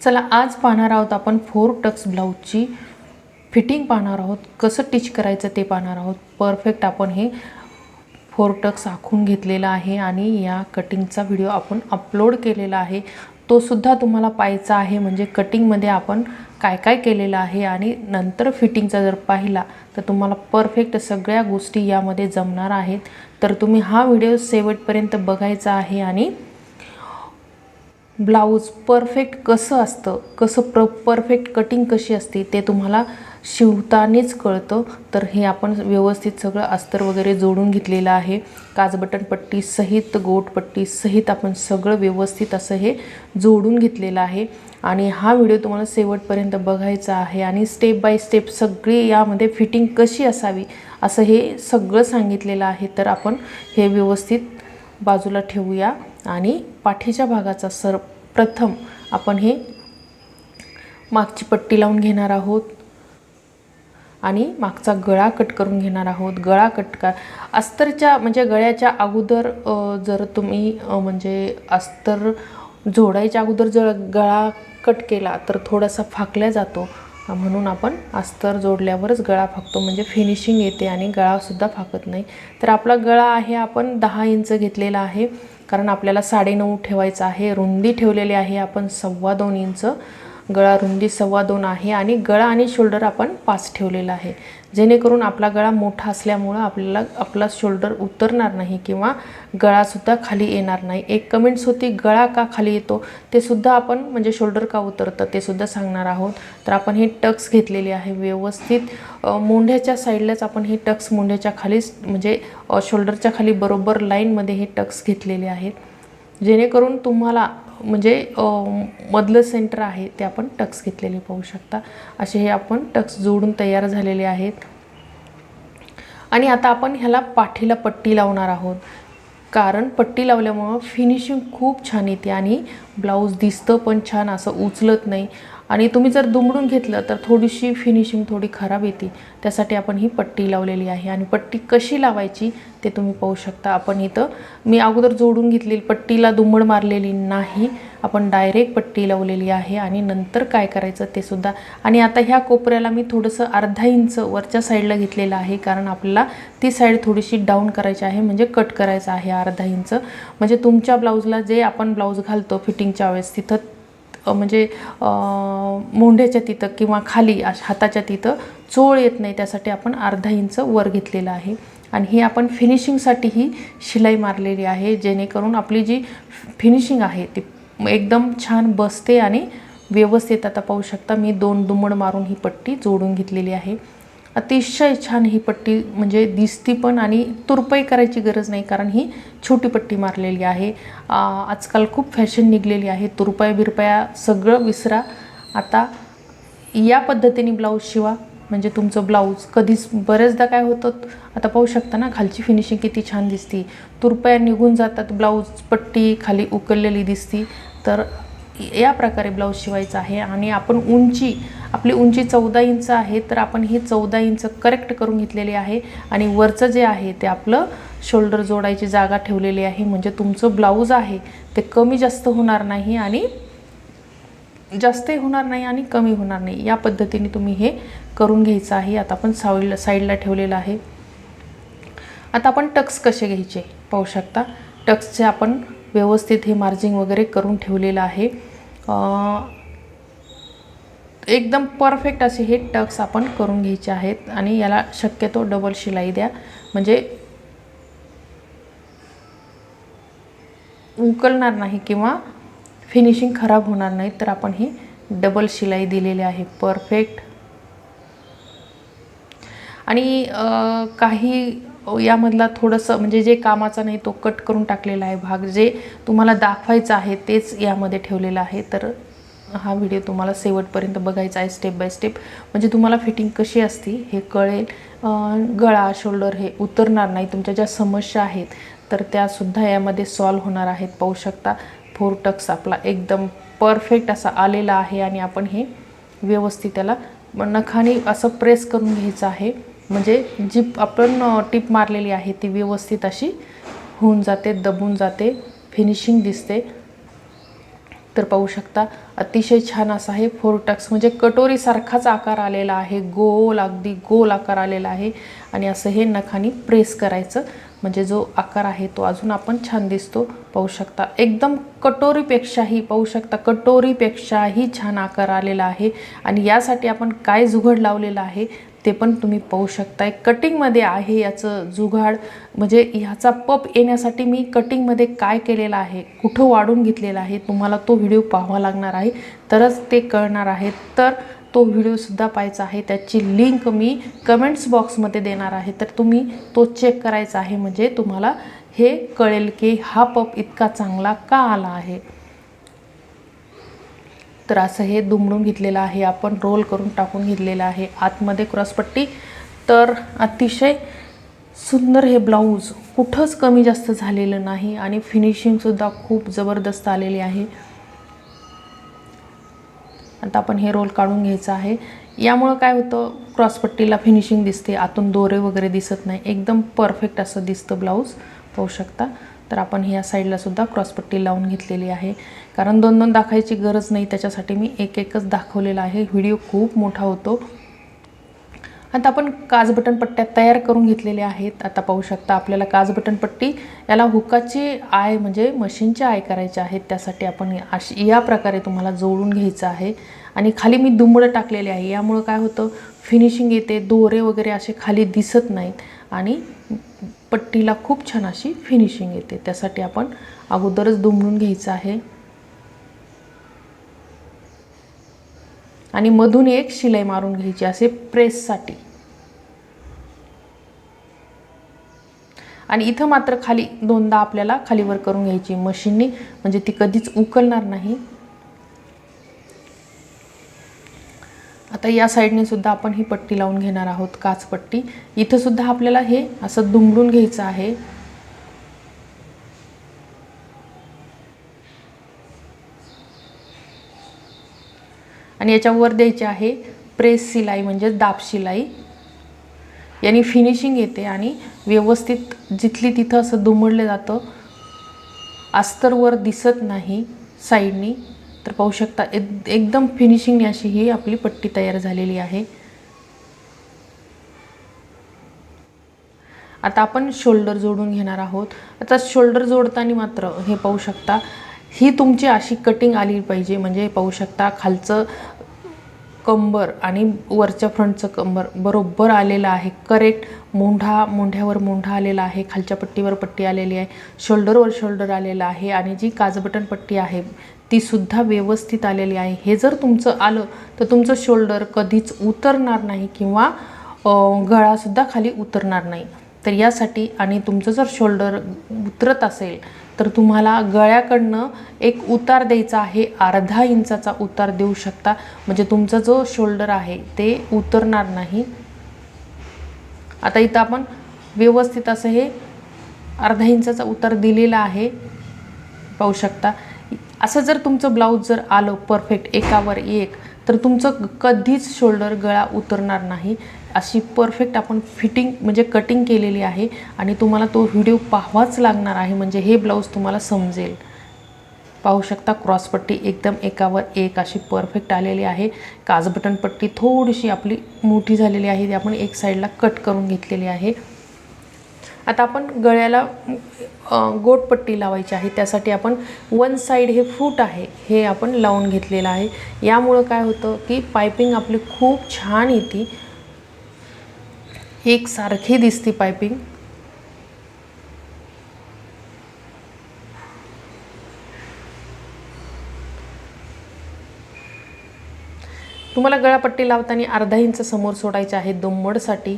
चला आज पाहणार आहोत आपण फोर टक्स ब्लाऊजची फिटिंग पाहणार आहोत. कसं टिच करायचं ते पाहणार आहोत. परफेक्ट आपण हे फोर टक्स आखून घेतलेला आहे आणि या कटिंगचा व्हिडिओ आपण अपलोड केलेला आहे. तो सुद्धा तुम्हाला पाहायचा आहे म्हणजे कटिंगमध्ये आपण काय काय केलेलं आहे आणि नंतर फिटिंगचा जर पाहिला तर तुम्हाला परफेक्ट सगळ्या गोष्टी यामध्ये जमणार आहेत. तर तुम्ही हा व्हिडिओ शेवटपर्यंत बघायचा आहे आणि ब्लाऊज परफेक्ट कसं असतं कसं प्र परफेक्ट कटिंग कशी असते ते तुम्हाला शिवतानीच कळतं. तर हे आपण व्यवस्थित सगळं अस्तर वगैरे जोडून घेतलेलं आहे. काजबटन पट्टी सहित गोटपट्टी सहित आपण सगळं व्यवस्थित असं हे जोडून घेतलेलं आहे. आणि हा व्हिडिओ तुम्हाला शेवटपर्यंत बघायचा आहे आणि स्टेप बाय स्टेप सगळी यामध्ये फिटिंग कशी असावी असं हे सगळं सांगितलेलं आहे. तर आपण हे व्यवस्थित बाजूला ठेवूया. आणि पाठीच्या भागाचा सर प्रथम आपण हे मागची पट्टी लावून घेणार आहोत. आणि मागचा गळा कट करून घेणार आहोत. गळा कट का अस्तरच्या म्हणजे गळ्याच्या अगोदर जर तुम्ही म्हणजे अस्तर जोडायच्या अगोदर जर गळा कट केला तर थोडासा फाकल्या जातो. म्हणून आपण अस्तर जोडल्यावरच गळा फाकतो. म्हणजे फिनिशिंग येते आणि गळासुद्धा फाकत नाही. तर आपला गळा आहे आपण दहा इंच घेतलेला आहे. कारण आपल्याला साडेनऊ ठेवायचं आहे रुंदी ठेवलेली आहे आपण सव्वा दोन इंच. गळा रुंदी सव्वा दोन आहे आणि गळा आणि शोल्डर आपण पाच ठेवलेला आहे. जेणेकरून आपला गळा मोठा असल्यामुळं आपल्याला आपला शोल्डर उतरणार नाही किंवा गळासुद्धा खाली येणार नाही. एक कमेंट्स होती गळा का खाली येतो? ते सुद्धा आपण म्हणजे शोल्डर का उतरतं ते सुद्धा सांगणार आहोत. तर आपण हे टक्स घेतलेले आहे व्यवस्थित. मोंढ्याच्या साईडलाच आपण हे टक्स मोंढ्याच्या खालीच म्हणजे शोल्डरच्या खाली बरोबर लाईनमध्ये हे टक्स घेतलेले आहेत. जेणेकरून तुम्हाला म्हणजे मधलं सेंटर आहे ते आपण टक्स घेतलेले पाहू शकता. असे हे आपण टक्स जोडून तयार झालेले आहेत. आणि आता आपण ह्याला पाठीला पट्टी लावणार आहोत. कारण पट्टी लावल्यामुळं फिनिशिंग खूप छान येते आणि ब्लाऊज दिसतं पण छान असं उचलत नाही. आणि तुम्ही जर दुमडून घेतलं तर थोडीशी फिनिशिंग थोडी खराब येते. त्यासाठी आपण ही पट्टी लावलेली आहे. आणि पट्टी कशी लावायची ते तुम्ही पाहू शकता. आपण इथं मी अगोदर जोडून घेतलेली पट्टीला दुमड मारलेली नाही. आपण डायरेक्ट पट्टी लावलेली आहे. आणि नंतर काय करायचं ते सुद्धा. आणि आता ह्या कोपऱ्याला मी थोडंसं अर्धा इंच वरच्या साईडला घेतलेलं आहे. कारण आपल्याला ती साईड थोडीशी डाऊन करायची आहे. म्हणजे कट करायचं आहे अर्धा इंच. म्हणजे तुमच्या ब्लाऊजला जे आपण ब्लाऊज घालतो फिटिंगच्या वेळेस तिथं म्हणजे मोंढ्याच्या तिथं किंवा खाली हाताच्या तिथं चोळ येत नाही त्यासाठी आपण अर्धा इंच वर घेतलेलं आहे. आणि ही आपण फिनिशिंगसाठी ही शिलाई मारलेली आहे जेणेकरून आपली जी फिनिशिंग आहे ती एकदम छान बसते आणि व्यवस्थित आता पाहू शकता मी दोन दुमड मारून ही पट्टी जोडून घेतलेली आहे. अतिशय छान ही पट्टी म्हणजे दिसती पण आणि तुरपाई करायची गरज नाही कारण ही छोटी पट्टी मारलेली आहे. आजकाल खूप फॅशन निघलेली आहे. तुरपाया बिरपाया सगळं विसरा. आता या पद्धतीने ब्लाऊज शिवा. म्हणजे तुमचं ब्लाऊज कधीच बरेचदा काय होतं आता पाहू शकता ना खालची फिनिशिंग किती छान दिसती. तुरपया निघून जातात ब्लाऊज पट्टी खाली उकललेली दिसती. तर या प्रकारे ब्लाऊज शिवायचा आहे आणि आपण उंची आपली उंची चौदा इंच आहे तर आपण ही चौदा इंच करेक्ट करून घेतलेली आहे आणि वरचं जे आहे ते आपलं शोल्डर जोडायची जागा ठेवलेली आहे. म्हणजे तुमचं ब्लाऊज आहे ते कमी जास्त होणार नाही आणि जास्तही होणार नाही आणि कमी होणार नाही. या पद्धतीने तुम्ही हे करून घ्यायचं आहे. आता आपण साईडला साईडला ठेवलेलं आहे. आता आपण टक्स कसे घ्यायचे? पाहू शकता. टक्सचे आपण व्यवस्थित हे मार्जिंग वगैरे करून ठेवलेलं आहे. एकदम परफेक्ट असे हे टक्स आपण करून घ्यायचे आहेत आणि याला शक्यतो डबल शिलाई द्या. म्हणजे उकलणार नाही किंवा फिनिशिंग खराब होणार नाही तर आपण ही डबल शिलाई दिलेली आहे. परफेक्ट आणि काही यामधला थोडंसं म्हणजे जे कामाचा नाही तो कट करून टाकलेला आहे भाग जे तुम्हाला दाखवायचं आहे तेच यामध्ये ठेवलेलं आहे. तर हा व्हिडिओ तुम्हाला शेवटपर्यंत बघायचा आहे स्टेप बाय स्टेप. म्हणजे तुम्हाला फिटिंग कशी असती हे कळेल. गळा शोल्डर हे उतरणार नाही तुमच्या ज्या समस्या आहेत तर त्यासुद्धा यामध्ये सॉल्व होणार आहेत पाहू शकता. फोर टक्स आपला एकदम परफेक्ट असा आलेला आहे आणि आपण हे व्यवस्थित त्याला नखाने असं प्रेस करून घ्यायचं आहे. म्हणजे जी आपण टीप मारलेली आहे ती व्यवस्थित अशी होऊन जाते दबून जाते फिनिशिंग दिसते. तर पाहू शकता अतिशय छान असा आहे फोर टक्स म्हणजे कटोरीसारखाच आकार आलेला आहे गोल अगदी गोल आकार आलेला आहे. आणि असं हे नखानी प्रेस करायचं. म्हणजे जो आकार आहे तो अजून आपण छान दिसतो पाहू शकता. एकदम कटोरीपेक्षाही पाहू शकता कटोरीपेक्षाही छान आकार आलेला आहे. आणि यासाठी आपण काय जुघड लावलेलं आहे ते पण तुम्ही पाहू शकताय. कटिंगमध्ये आहे याचं जुगाड. म्हणजे ह्याचा पप येण्यासाठी मी कटिंगमध्ये काय केलेलं आहे कुठं वाढून घेतलेलं आहे तुम्हाला तो व्हिडिओ पाहावा लागणार आहे. तरच ते कळणार आहे. तर तो व्हिडिओसुद्धा पाहायचा आहे. त्याची लिंक मी कमेंट्स बॉक्समध्ये देणार आहे. तर तुम्ही तो चेक करायचा आहे. म्हणजे तुम्हाला हे कळेल की हा पप इतका चांगला का आला आहे. तर असं हे दुमडून घेतलेलं आहे. आपण रोल करून टाकून घेतलेलं आहे. आतमध्ये क्रॉसपट्टी. तर अतिशय सुंदर हे ब्लाऊज कुठंच कमी जास्त झालेलं नाही आणि फिनिशिंगसुद्धा खूप जबरदस्त आलेली आहे. आता आपण हे रोल काढून घ्यायचं आहे. यामुळं काय होतं क्रॉसपट्टीला फिनिशिंग दिसते आतून दोरे वगैरे दिसत नाही. एकदम परफेक्ट असं दिसतं ब्लाऊज पाहू शकता. तर आपण ह्या साईडला सुद्धा क्रॉसपट्टी लावून घेतलेली आहे. कारण दोन दोन दाखवायची गरज नाही. त्याच्यासाठी मी एक एकच दाखवलेला आहे. व्हिडिओ खूप मोठा होतो. आता आपण काज बटन पट्ट्या तयार करून घेतलेल्या आहेत. आता पाहू शकता आपल्याला काज बटन पट्टी याला हुकाची आय म्हणजे मशीनचे आय करायचे आहेत त्यासाठी आपण अशी या प्रकारे तुम्हाला जोडून घ्यायचं आहे. आणि खाली मी दुमडं टाकलेले आहे. यामुळं काय होतं फिनिशिंग येते दोरे वगैरे असे खाली दिसत नाहीत. आणि पट्टीला खूप छान अशी फिनिशिंग येते. त्यासाठी आपण अगोदरच दुमडून घ्यायचं आहे. आणि मधून एक शिलाई मारून घ्यायची असे प्रेससाठी आणि इथं मात्र खाली दोनदा आपल्याला खालीवर करून घ्यायची मशीननी. म्हणजे ती कधीच उकलणार नाही. आता या साईडने सुद्धा आपण ही पट्टी लावून घेणार आहोत काच पट्टी. इथं सुद्धा आपल्याला हे असं दुमडून घ्यायचं आहे. आणि याच्यावर द्यायचे आहे प्रेस शिलाई म्हणजे दाब शिलाई याने फिनिशिंग येते आणि व्यवस्थित जिथली तिथं असं दुमडलं जातं अस्तरवर दिसत नाही साईडनी. तर पाहू शकता एक एकदम फिनिशिंगने अशी ही आपली पट्टी तयार झालेली आहे. आता आपण शोल्डर जोडून घेणार आहोत. आता शोल्डर जोडताना मात्र हे पाहू शकता ही तुमची अशी कटिंग आली पाहिजे. म्हणजे पाहू शकता खालचं कंबर आणि वरच्या फ्रंटचं कंबर बरोबर आलेलं आहे. करेक्ट मोंढा मोंढ्यावर मोंढा आलेला आहे खालच्या पट्टीवर पट्टी आलेली आहे शोल्डरवर शोल्डर आलेलं आहे आणि जी काजबटन पट्टी आहे तीसुद्धा व्यवस्थित आलेली आहे. हे जर तुमचं आलं तर तुमचं शोल्डर कधीच उतरणार नाही किंवा गळासुद्धा खाली उतरणार नाही. तर यासाठी आणि तुमचं जर शोल्डर उतरत असेल तर तुम्हाला गळ्याकडनं एक उतार द्यायचा आहे अर्धा इंचाचा उतार देऊ शकता. म्हणजे तुमचा जो शोल्डर आहे ते उतरणार नाही. आता इथं आपण व्यवस्थित असं हे अर्धा इंचाचा उतार दिलेला आहे. पाहू शकता. असं जर तुमचं ब्लाऊज जर आलं परफेक्ट एकावर एक तर तुमचं कधीच शोल्डर गळा उतरणार नाही. अशी परफेक्ट आपण फिटिंग म्हणजे कटिंग केलेली आहे आणि तुम्हाला तो व्हिडिओ पाहावाच लागणार आहे म्हणजे हे ब्लाऊज तुम्हाला समजेल. पाहू शकता क्रॉसपट्टी एकदम एकावर एक अशी परफेक्ट आलेली आहे. काजबटन पट्टी थोडीशी आपली मोठी झालेली आहे ती आपण एक साईडला कट करून घेतलेली आहे. आता आपण गळ्याला गोटपट्टी लावायची आहे त्यासाठी आपण वन साईड हे फूट आहे हे आपण लावून घेतलेलं आहे. यामुळं काय होतं की पायपिंग आपली खूप छान येते एकसारखी दिसते पायपिंग. तुम्हाला गळापट्टी लावताना अर्धा इंच समोर सोडायचे आहे दुम्मडसाठी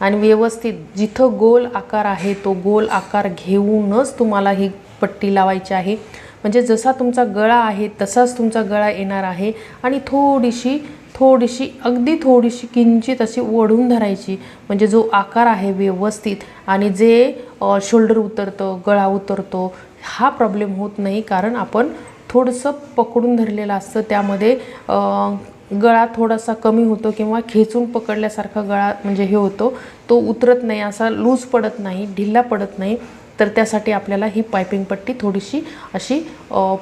आणि व्यवस्थित जिथं गोल आकार आहे तो गोल आकार घेऊनच तुम्हाला ही पट्टी लावायची आहे. म्हणजे जसा तुमचा गळा आहे तसाच तुमचा गळा येणार आहे. आणि थोडीशी थोडीशी अगदी थोडीशी किंचित अशी ओढून धरायची. म्हणजे जो आकार आहे व्यवस्थित आणि जे शोल्डर उतरतं गळा उतरतो हा प्रॉब्लेम होत नाही. कारण आपण थोडंसं पकडून धरलेलं असतं. त्यामध्ये गळा थोडासा कमी होतो किंवा खेचून पकडल्यासारखा गळा म्हणजे हे होतो. तो उतरत नाही असा लूज पडत नाही ढिल्ला पडत नाही. तर त्यासाठी आपल्याला ही पायपिंग पट्टी थोडीशी अशी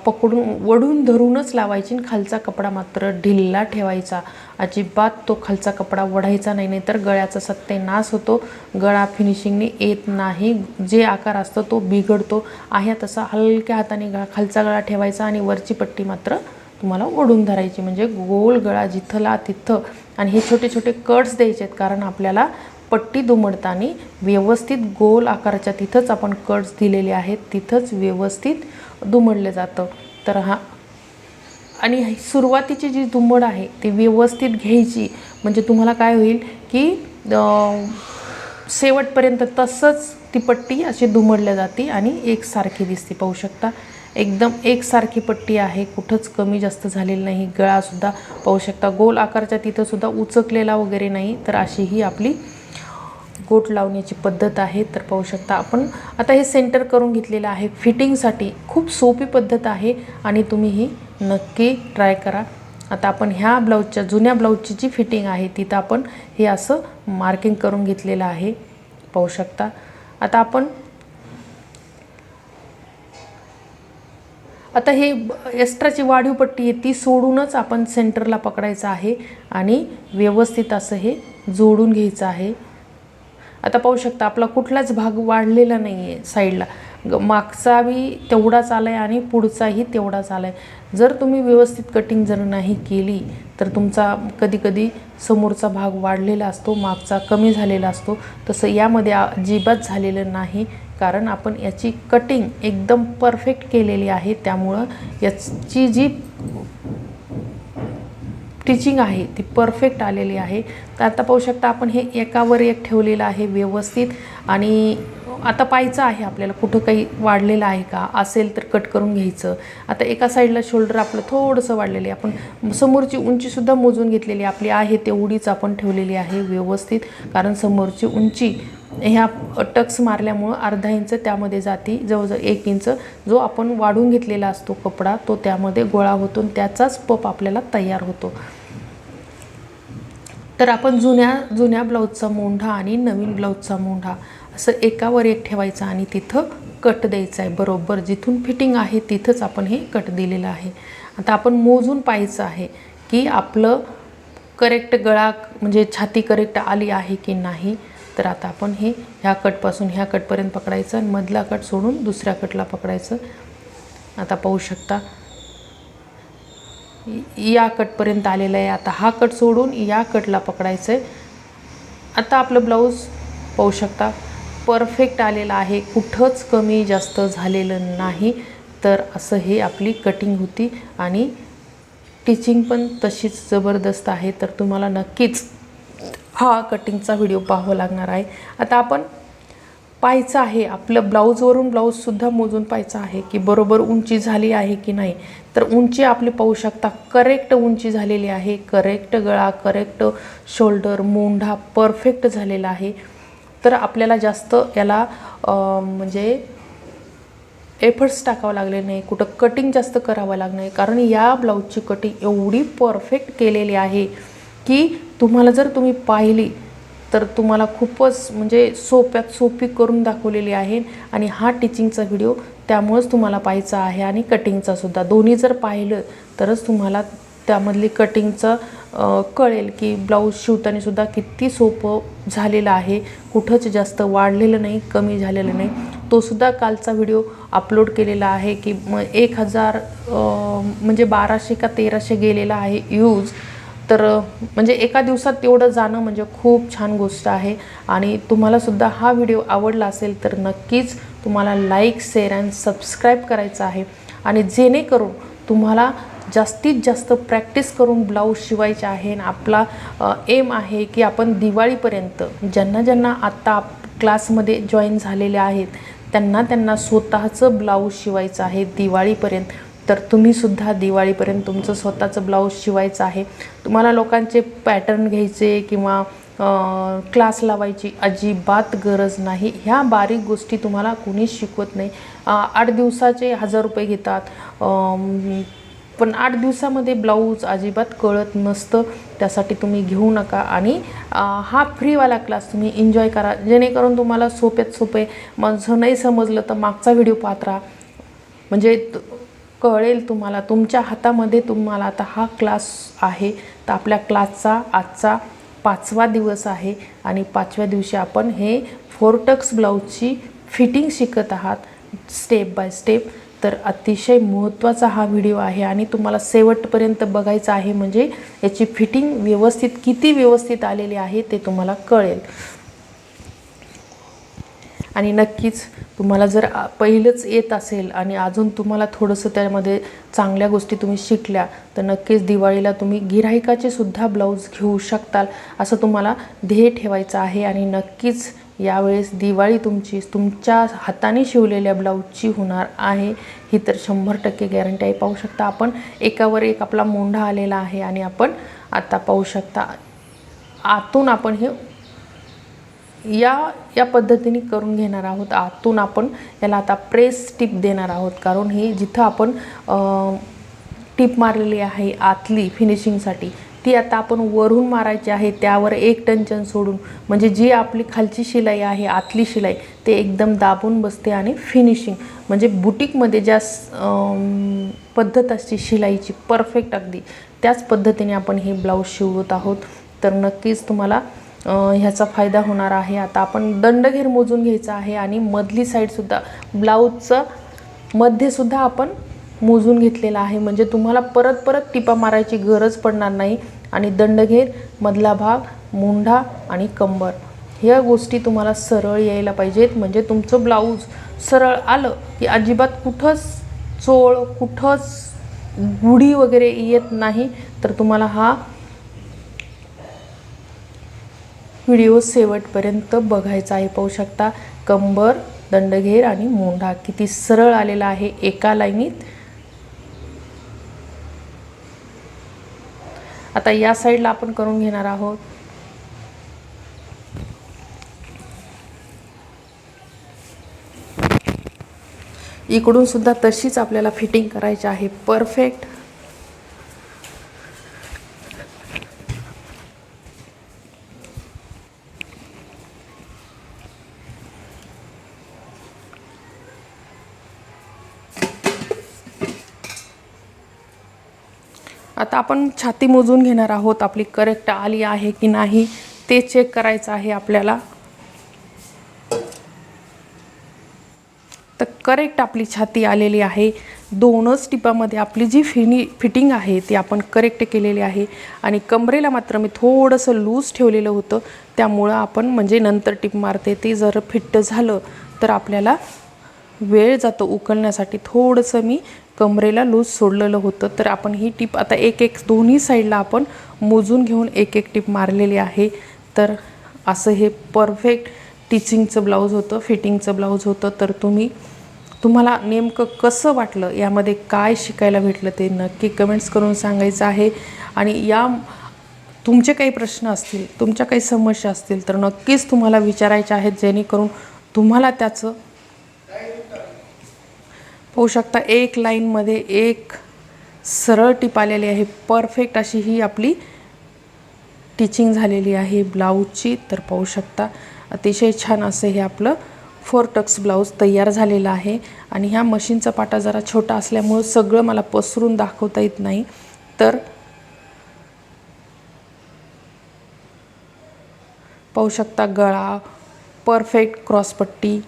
पकडून वडून धरूनच लावायची आणि खालचा कपडा मात्र ढिल्ला ठेवायचा. अजिबात तो खालचा कपडा वढायचा नाही नाही तर गळ्याचा सत्यानाश होतो. गळा फिनिशिंगने येत नाही. जे आकार असतो तो बिघडतो. आहे तसा हलक्या हाताने गळा खालचा गळा ठेवायचा आणि वरची पट्टी मात्र तुम्हाला ओढून धरायची. म्हणजे गोल गळा जिथला तिथं. आणि हे छोटे छोटे कट्स द्यायचे आहेत कारण आपल्याला पट्टी दुमडताना व्यवस्थित गोल आकाराच्या तिथंच आपण कट्स दिलेले आहेत तिथंच व्यवस्थित दुमडलं जातं. तर हा. आणि सुरुवातीची जी दुमड आहे ती व्यवस्थित घ्यायची. म्हणजे तुम्हाला काय होईल की शेवटपर्यंत तसंच ती पट्टी अशी दुमडल्या जाते आणि एकसारखी दिसते. पाहू शकता एकदम एकसारखी पट्टी आहे. कुठंच कमी जास्त झालेली नाही. गळासुद्धा पाहू शकता गोल आकारच्या तिथंसुद्धा उचकलेला वगैरे नाही. तर अशी ही आपली गोट लावण्याची पद्धत आहे तर पाहू शकता आपण. आता हे सेंटर करून घेतलेलं आहे. फिटिंगसाठी खूप सोपी पद्धत आहे आणि तुम्ही ही नक्की ट्राय करा. आता आपण ह्या ब्लाऊजच्या जुन्या ब्लाऊजची जी फिटिंग आहे तिथं आपण हे असं मार्किंग करून घेतलेलं आहे. पाहू शकता. आता आपण आता हे एक्स्ट्राची वाढीव पट्टी आहे ती सोडूनच आपण सेंटरला पकडायचं आहे आणि व्यवस्थित असं हे जोडून घ्यायचं आहे. आता पाहू शकता आपला कुठलाच भाग वाढलेला नाही आहे साईडला. ग- मागचा बी तेवढाच आला आहे आणि पुढचाही तेवढाच आला आहे जर तुम्ही व्यवस्थित कटिंग जर नाही केली तर तुमचा कधी कधी समोरचा भाग वाढलेला असतो मागचा कमी झालेला असतो. तसं यामध्ये अजिबात झालेलं नाही कारण आपण याची कटिंग एकदम परफेक्ट केलेली आहे. त्यामुळं याची जी स्टिचिंग आहे ती परफेक्ट आलेली आहे. तर आता पाहू शकता आपण हे एकावर एक ठेवलेलं आहे व्यवस्थित. आणि आता पाहायचं आहे आपल्याला कुठं काही वाढलेलं आहे का असेल तर कट करून घ्यायचं. आता एका साईडला शोल्डर आपलं थोडंसं वाढलेलं आहे. आपण समोरची उंचीसुद्धा मोजून घेतलेली आपली आहे तेवढीच आपण ठेवलेली आहे व्यवस्थित. कारण समोरची उंची ह्या टक्स मारल्यामुळं अर्धा इंच त्यामध्ये जाती. जवळजवळ एक इंच जो आपण वाढून घेतलेला असतो कपडा तो त्यामध्ये गोळा होतो आणि त्याचाच पप आपल्याला तयार होतो. तर आपण जुन्या जुन्या ब्लाऊजचा मोंढा आणि नवीन ब्लाऊजचा मोंढा असं एकावर एक ठेवायचा आणि तिथं कट द्यायचा आहे. बरोबर जिथून फिटिंग आहे तिथंच आपण हे कट दिलेलं आहे. आता आपण मोजून पाहायचं आहे की आपलं करेक्ट गळा म्हणजे छाती करेक्ट आली आहे की नाही. तर आता आपण हे ह्या कटपासून ह्या कटपर्यंत पकडायचं आणि मधला कट सोडून दुसऱ्या कटला पकडायचं. आता पाहू शकता या कटपर्यंत आलेलं आहे. आता हा कट सोडून या कटला पकडायचं आहे आता आपलं ब्लाऊज पाहू शकता. परफेक्ट आलेलं आहे. कुठंच कमी जास्त झालेलं नाही. तर असं हे आपली कटिंग होती आणि टिचिंग पण तशीच जबरदस्त आहे. तर तुम्हाला नक्कीच हा कटिंगचा व्हिडिओ पाहावा लागणार आहे. आता आपण पाहायचं आहे. आपलं ब्लाऊजवरून ब्लाऊजसुद्धा मोजून पाहायचं आहे की बरोबर उंची झाली आहे की नाही. तर उंची आपली पाहू शकता. करेक्ट उंची झालेली आहे. करेक्ट गळा करेक्ट शोल्डर मोंढा परफेक्ट झालेला आहे. तर आपल्याला जास्त याला म्हणजे एफर्ट्स टाकावं लागले नाही. कुठं कटिंग जास्त करावं लागलं नाही. कारण या ब्लाऊजची कटिंग एवढी परफेक्ट केलेली आहे की तुम्हाला जर तुम्ही पाहिली तर तुम्हाला खूपच म्हणजे सोप्यात सोपी करून दाखवलेली आहे आणि हा टिचिंगचा व्हिडिओ त्यामुळंच तुम्हाला पाहायचा आहे आणि कटिंगचासुद्धा दोन्ही जर पाहिलं तरच तुम्हाला त्यामधली कटिंगचं कळेल की ब्लाऊज शिवतानासुद्धा किती सोपं झालेलं आहे. कुठंच जास्त वाढलेलं नाही कमी झालेलं नाही. तोसुद्धा कालचा व्हिडिओ अपलोड केलेला आहे की म एक हजार म्हणजे बाराशे का तेराशे गेलेला आहे यूज तर म्हणजे एका दिवसात तेवढं जाणं म्हणजे खूप छान गोष्ट आहे. आणि तुम्हालासुद्धा हा व्हिडिओ आवडला असेल तर नक्कीच तुम्हाला लाईक शेअर अँड सबस्क्राईब करायचं आहे. आणि जेणेकरून तुम्हाला जास्तीत जास्त प्रॅक्टिस करून ब्लाऊज शिवायचे आहे आणि आपला एम आहे की आपण दिवाळीपर्यंत ज्यांना ज्यांना आत्ता आप क्लासमध्ये जॉईन झालेले आहेत त्यांना त्यांना स्वतःचं ब्लाऊज शिवायचं आहे दिवाळीपर्यंत. तर तुम्हीसुद्धा दिवाळीपर्यंत तुमचं स्वतःचं ब्लाऊज शिवायचं आहे. तुम्हाला लोकांचे पॅटर्न घ्यायचे किंवा क्लास लावायची अजिबात गरज नाही. ह्या बारीक गोष्टी तुम्हाला कुणीच शिकवत नाही. आठ दिवसाचे हजार रुपये घेतात. पण आठ दिवसामध्ये ब्लाऊज अजिबात कळत नसतं. त्यासाठी तुम्ही घेऊ नका. आणि हा फ्रीवाला क्लास तुम्ही एन्जॉय करा. जेणेकरून तुम्हाला सोप्यात सोपे माझं नाही समजलं तर मागचा व्हिडिओ पाहत राहा. म्हणजे कळेल तुम्हाला. तुमच्या हातामध्ये तुम्हाला आता हा क्लास आहे. तर आपल्या क्लासचा आजचा पाचवा दिवस आहे आणि पाचव्या दिवशी आपण हे फोरटक्स ब्लाऊजची फिटिंग शिकत आहात स्टेप बाय स्टेप तर अतिशय महत्त्वाचा हा व्हिडिओ आहे आणि तुम्हाला शेवटपर्यंत बघायचा आहे म्हणजे याची फिटिंग व्यवस्थित किती व्यवस्थित आलेली आहे ते तुम्हाला कळेल. आणि नक्कीच तुम्हाला जर पहिलंच येत असेल आणि अजून तुम्हाला थोडंसं त्यामध्ये चांगल्या गोष्टी तुम्ही शिकल्या तर नक्कीच दिवाळीला तुम्ही गिराहिकाचे सुद्धा ब्लाऊज घेऊ शकताल असं तुम्हाला ध्येय ठेवायचं आहे. आणि नक्कीच यावेळेस दिवाळी तुमची तुमच्या हाताने शिवलेल्या ब्लाऊजची होणार आहे. ही तर शंभर टक्के गॅरंटी आहे पाहू शकता आपण. एकावर एक आपला मोंढा आलेला आहे आणि आपण आता पाहू शकता आतून आपण हे या या पद्धतीने करून घेणार आहोत. आतून आपण याला आता प्रेस टिप देणार आहोत. कारण हे जिथं आपण टिप मारलेली आहे आतली फिनिशिंगसाठी ती आता आपण वरून मारायची आहे. त्यावर एक टंचन सोडून म्हणजे जी आपली खालची शिलाई आहे आतली शिलाई ते एकदम दाबून बसते आणि फिनिशिंग म्हणजे बुटीकमध्ये ज्या पद्धत असते शिलाईची परफेक्ट अगदी त्याच पद्धतीने आपण हे ब्लाऊज शिवत आहोत. तर नक्कीच तुम्हाला ह्याचा फायदा होणार आहे. आता आपण दंडघेर मोजून घ्यायचा आहे आणि मधली साईडसुद्धा ब्लाऊजचं मध्येसुद्धा आपण मोजून घेतलेला आहे. म्हणजे तुम्हाला परत परत टिपा मारायची गरज पडणार नाही. आणि दंडघेर मधला भाग मुंढा आणि कंबर ह्या गोष्टी तुम्हाला सरळ यायला पाहिजेत. म्हणजे तुमचं ब्लाऊज सरळ आलं की अजिबात कुठंच चोळ कुठंच गुढी वगैरे येत नाही. तर तुम्हाला हा व्हिडिओ शेवटपर्यंत बघायचा आहे. पाहू शकता कंबर दंडघेर आणि मोंढा किती सरळ आलेला आहे एका लाईनीत. आता या साईडला आपण करून घेणार आहोत. इकडून सुद्धा तशीच आपल्याला फिटिंग करायची आहे. परफेक्ट. आपण छाती मोजून घेणार आहोत आपली करेक्ट आली आहे की नाही ते चेक करायचं आहे आपल्याला. तर करेक्ट आपली छाती आलेली आहे. दोनच टिपामध्ये आपली जी फिनी फिटिंग आहे ती आपण करेक्ट केलेली आहे. आणि कमरेला मात्र मी थोडंसं लूज ठेवलेलं होतं. त्यामुळं आपण म्हणजे नंतर टिप मारते ते जर फिट्ट झालं तर आपल्याला वेळ जातो उकलण्यासाठी. थोडंसं मी कमरेला लूज सोडलेलं होतं. तर आपण ही टीप आता एक एक दोन्ही साईडला आपण मोजून घेऊन एक एक टीप मारलेली आहे. तर असं हे परफेक्ट टिचिंगचं ब्लाऊज होतं फिटिंगचं ब्लाऊज होतं. तर तुम्ही तुम्हाला नेमकं कसं वाटलं? यामध्ये काय शिकायला भेटलं ते नक्की कमेंट्स करून सांगायचं आहे. आणि या तुमचे काही प्रश्न असतील तुमच्या काही समस्या असतील तर नक्कीच तुम्हाला विचारायच्या आहेत. जेणेकरून तुम्हाला त्याचं पाहू शकता एक लाईनमध्ये एक सरळ टिप आलेली आहे. परफेक्ट अशी ही आपली टिचिंग झालेली आहे ब्लाऊजची तर पाहू शकता अतिशय छान असं हे आपलं फोर टक्स ब्लाऊज तयार झालेला आहे. आणि ह्या मशीनचा पाटा जरा छोटा असल्यामुळं सगळं मला पसरून दाखवता येत नाही. तर पाहू शकता गळा परफेक्ट क्रॉसपट्टी